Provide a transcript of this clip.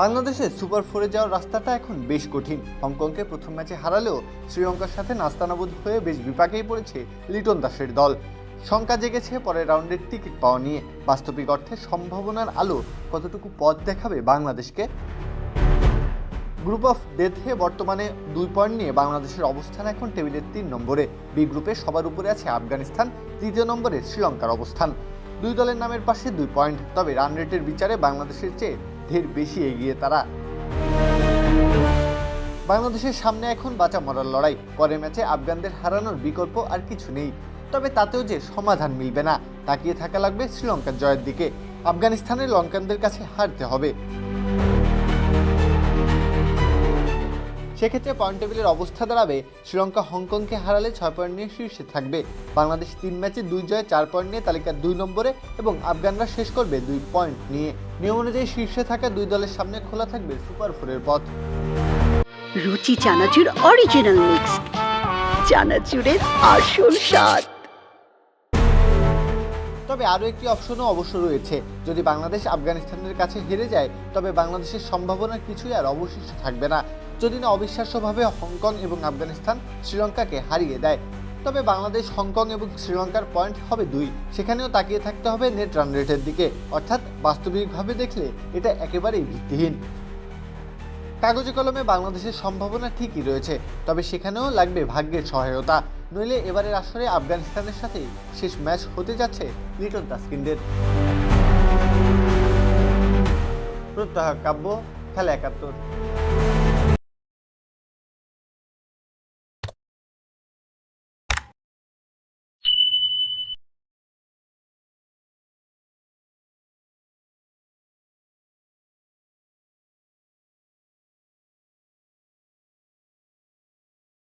বাংলাদেশের সুপার ফোরে যাওয়ার রাস্তাটা এখন বেশ কঠিন। হংকংকে প্রথম ম্যাচে হারালেও শ্রীলঙ্কার সাথে নাস্তানাবুদ হয়ে বেশ বিপাকেই পড়েছে লিটন দাসের দল। শঙ্কা জেগেছে পরের রাউন্ডের টিকিট পাওয়া নিয়ে। বাস্তবিক অর্থে সম্ভাবনার আলো কতটুকু পথ দেখাবে বাংলাদেশকে? গ্রুপ অফ ডেথে বর্তমানে দুই পয়েন্ট নিয়ে বাংলাদেশের অবস্থান এখন টেবিলের তিন নম্বরে। বি গ্রুপে সবার উপরে আছে আফগানিস্তান, তৃতীয় নম্বরে শ্রীলঙ্কার অবস্থান। দুই দলের নামের পাশে দুই পয়েন্ট, তবে রান রেটের বিচারে বাংলাদেশের চেয়ে ঢের বেশি এগিয়ে তারা। বাংলাদেশের সামনে এখন বাঁচা মরার লড়াই। পরের ম্যাচে আফগানদের হারানোর বিকল্প আর কিছু নেই। তবে তাতেও যে সমাধান মিলবে না, তাকিয়ে থাকা লাগবে শ্রীলঙ্কার জয়ের দিকে। আফগানিস্তানের লঙ্কানদের কাছে হারতে হবে। সেক্ষেত্রে পয়েন্ট টেবিলের অবস্থা দাঁড়াবে। শ্রীলঙ্কা হংকংকে হারালে ছয় পয়েন্ট নিয়ে শীর্ষে থাকবে। বাংলাদেশ তিন ম্যাচে দুই জয়ে চার পয়েন্ট নিয়ে তালিকার দুই নম্বরে এবং আফগানরা শেষ করবে দুই পয়েন্ট নিয়ে। নিয়ম অনুযায়ী শীর্ষে থাকা দুই দলের সামনে খোলা থাকবে সুপার ফোরের পথ। রুচি চানাচুর অরিজিনাল মিক্স চানাচুরের আসল স্বাদ। তবে আরও একটি অপশনও অবশ্য রয়েছে। যদি বাংলাদেশ আফগানিস্তানের কাছে হেরে যায়, তবে বাংলাদেশের সম্ভাবনা কিছুই আর অবশিষ্ট থাকবে না। যদি না অবিশ্বাস্যভাবে হংকং এবং আফগানিস্তান শ্রীলঙ্কাকে হারিয়ে দেয়, তবে বাংলাদেশ, হংকং এবং শ্রীলঙ্কার পয়েন্ট হবে দুই। সেখানেও তাকিয়ে থাকতে হবে নেট রান রেটের দিকে। অর্থাৎ বাস্তবিকভাবে দেখলে এটা একেবারেই ভিত্তিহীন। কাগজে কলমে বাংলাদেশের সম্ভাবনা ঠিকই রয়েছে, তবে সেখানেও লাগবে ভাগ্যের সহায়তা। নইলে এবারের আসরে আফগানিস্তানের সাথে শেষ ম্যাচ হতে যাচ্ছে লিটন তাস্কিনদের প্রত্যাহ কাব্য, খেলা একাত্তর।